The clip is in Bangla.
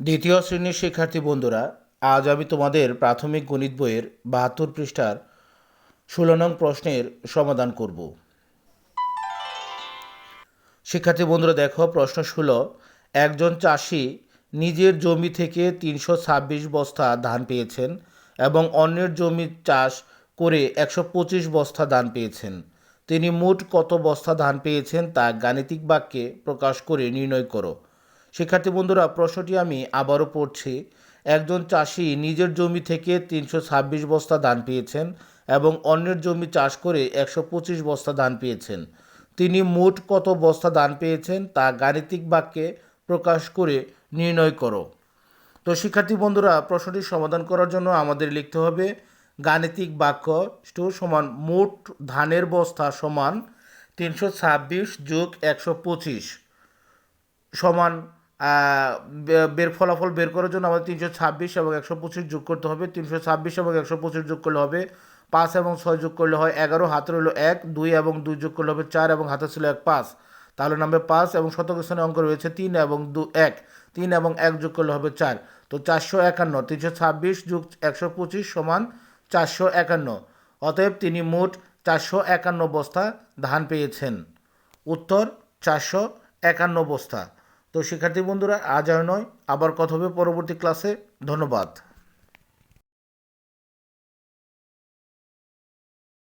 দ্বিতীয় শ্রেণির শিক্ষার্থী বন্ধুরা, আজ আমি তোমাদের প্রাথমিক গণিত বইয়ের বাহাত্তর পৃষ্ঠার ষোলো নং প্রশ্নের সমাধান করব। শিক্ষার্থী বন্ধুরা, দেখো প্রশ্ন ষোলো, একজন চাষি নিজের জমি থেকে তিনশো ছাব্বিশ বস্তা ধান পেয়েছেন এবং অন্যের জমি চাষ করে একশো পঁচিশ বস্তা ধান পেয়েছেন। তিনি মোট কত বস্তা ধান পেয়েছেন তা গাণিতিক বাক্যে প্রকাশ করে নির্ণয় করো। শিক্ষার্থী বন্ধুরা, প্রশ্নটি আমি আবারও পড়ছি। একজন চাষি নিজের জমি থেকে তিনশো ছাব্বিশ বস্তা ধান পেয়েছেন এবং অন্যের জমি চাষ করে একশো পঁচিশ বস্তা ধান পেয়েছেন। তিনি মোট কত বস্তা ধান পেয়েছেন তা গাণিতিক বাক্যে প্রকাশ করে নির্ণয় করো। তো শিক্ষার্থী বন্ধুরা, প্রশ্নটি সমাধান করার জন্য আমাদের লিখতে হবে, গাণিতিক বাক্য টু সমান মোট ধানের বস্তা সমান তিনশো ছাব্বিশ যোগ একশো পঁচিশ সমান বের ফলাফল বের করার জন্য আমাদের তিনশো ছাব্বিশ এবং একশো পঁচিশ যোগ করতে হবে। তিনশো ছাব্বিশ এবং একশো পঁচিশ যোগ করলে হবে পাঁচ এবং ছয় যোগ করলে হয় এগারো, হাতে রইল এক, দুই এবং দুই যোগ করলে হবে চার এবং হাতে ছিল এক পাঁচ। তাহলে নামবে পাঁচ এবং শতক স্থানে অঙ্ক রয়েছে তিন এবং দু, এক। তিন এবং এক যোগ করলে হবে চার। তো চারশো একান্ন, তিনশো ছাব্বিশ যোগ একশো পঁচিশ সমান চারশো একান্ন। অতএব তিনি মোট চারশো একান্ন বস্তা ধান পেয়েছেন। উত্তর, চারশো একান্ন বস্তা। তো শিক্ষার্থী বন্ধুরা আজ আর নয়। আবার কথা হবে পরবর্তী ক্লাসে ধন্যবাদ।